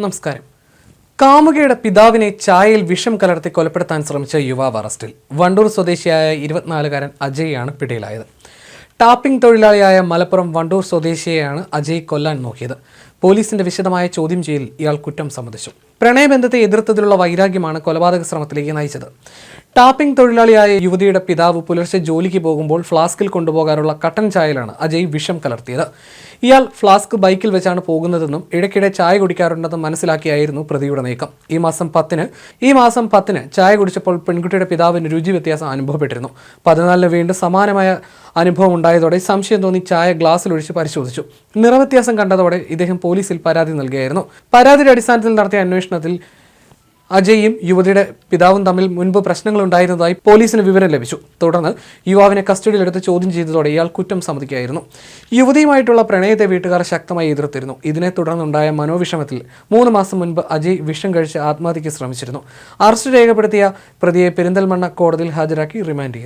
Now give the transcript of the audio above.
നമസ്കാരം. കാമുകയുടെ പിതാവിനെ ചായയിൽ വിഷം കലർത്തി കൊലപ്പെടുത്താൻ ശ്രമിച്ച യുവാവ് അറസ്റ്റിൽ. വണ്ടൂർ സ്വദേശിയായ ഇരുപത്തിനാലുകാരൻ അജയ്യാണ് പിടിയിലായത്. ടാപ്പിംഗ് തൊഴിലാളിയായ മലപ്പുറം വണ്ടൂർ സ്വദേശിയെയാണ് അജയ് കൊല്ലാൻ നോക്കിയത്. പോലീസിന്റെ വിശദമായ ചോദ്യം ചെയ്യൽ ഇയാൾ കുറ്റം സമ്മതിച്ചു. പ്രണയബന്ധത്തെ എതിർത്തതിലുള്ള വൈരാഗ്യമാണ് കൊലപാതക ശ്രമത്തിലേക്ക് നയിച്ചത്. ടാപ്പിംഗ് തൊഴിലാളിയായ യുവതിയുടെ പിതാവ് പുലർച്ചെ ജോലിക്ക് പോകുമ്പോൾ ഫ്ലാസ്കിൽ കൊണ്ടുപോകാനുള്ള കട്ടൻ ചായയിലാണ് അജയ് വിഷം കലർത്തിയത്. ഇയാൾ ഫ്ലാസ്ക് ബൈക്കിൽ വെച്ചാണ് പോകുന്നതെന്നും ഇടയ്ക്കിടെ ചായ കുടിക്കാറുണ്ടെന്നും മനസ്സിലാക്കിയായിരുന്നു പ്രതിയുടെ നീക്കം. ഈ മാസം പത്തിന് ഈ മാസം പത്തിന് ചായ കുടിച്ചപ്പോൾ പെൺകുട്ടിയുടെ പിതാവിന് രുചി വ്യത്യാസം അനുഭവപ്പെട്ടിരുന്നു. പതിനാലിന് വീണ്ടും സമാനമായ അനുഭവം ഉണ്ടായതോടെ സംശയം തോന്നി ചായ ഗ്ലാസ്സിലൊഴിച്ച് പരിശോധിച്ചു. നിറവ്യത്യാസം കണ്ടതോടെ ഇദ്ദേഹം പോലീസിൽ പരാതി നൽകുകയായിരുന്നു പരാതിയുടെ അടിസ്ഥാനത്തിൽ നടത്തിയ അന്വേഷണത്തിൽ അജയും യുവതിയുടെ പിതാവും തമ്മിൽ മുൻപ് പ്രശ്നങ്ങൾ ഉണ്ടായിരുന്നതായി പോലീസിന് വിവരം ലഭിച്ചു. തുടർന്ന് യുവാവിനെ കസ്റ്റഡിയിലെടുത്ത് ചോദ്യം ചെയ്തതോടെ ഇയാൾ കുറ്റം സമ്മതിക്കുകയായിരുന്നു. യുവതിയുമായിട്ടുള്ള പ്രണയത്തെ വീട്ടുകാർ ശക്തമായി എതിർത്തിരുന്നു. ഇതിനെ തുടർന്നുണ്ടായ മനോവിഷമത്തിൽ മൂന്ന് മാസം മുൻപ് അജയ് വിഷം കഴിച്ച് ആത്മഹത്യയ്ക്ക് ശ്രമിച്ചിരുന്നു. അറസ്റ്റ് രേഖപ്പെടുത്തിയ പ്രതിയെ പെരിന്തൽമണ്ണ കോടതിയിൽ ഹാജരാക്കി റിമാൻഡ് ചെയ്തു.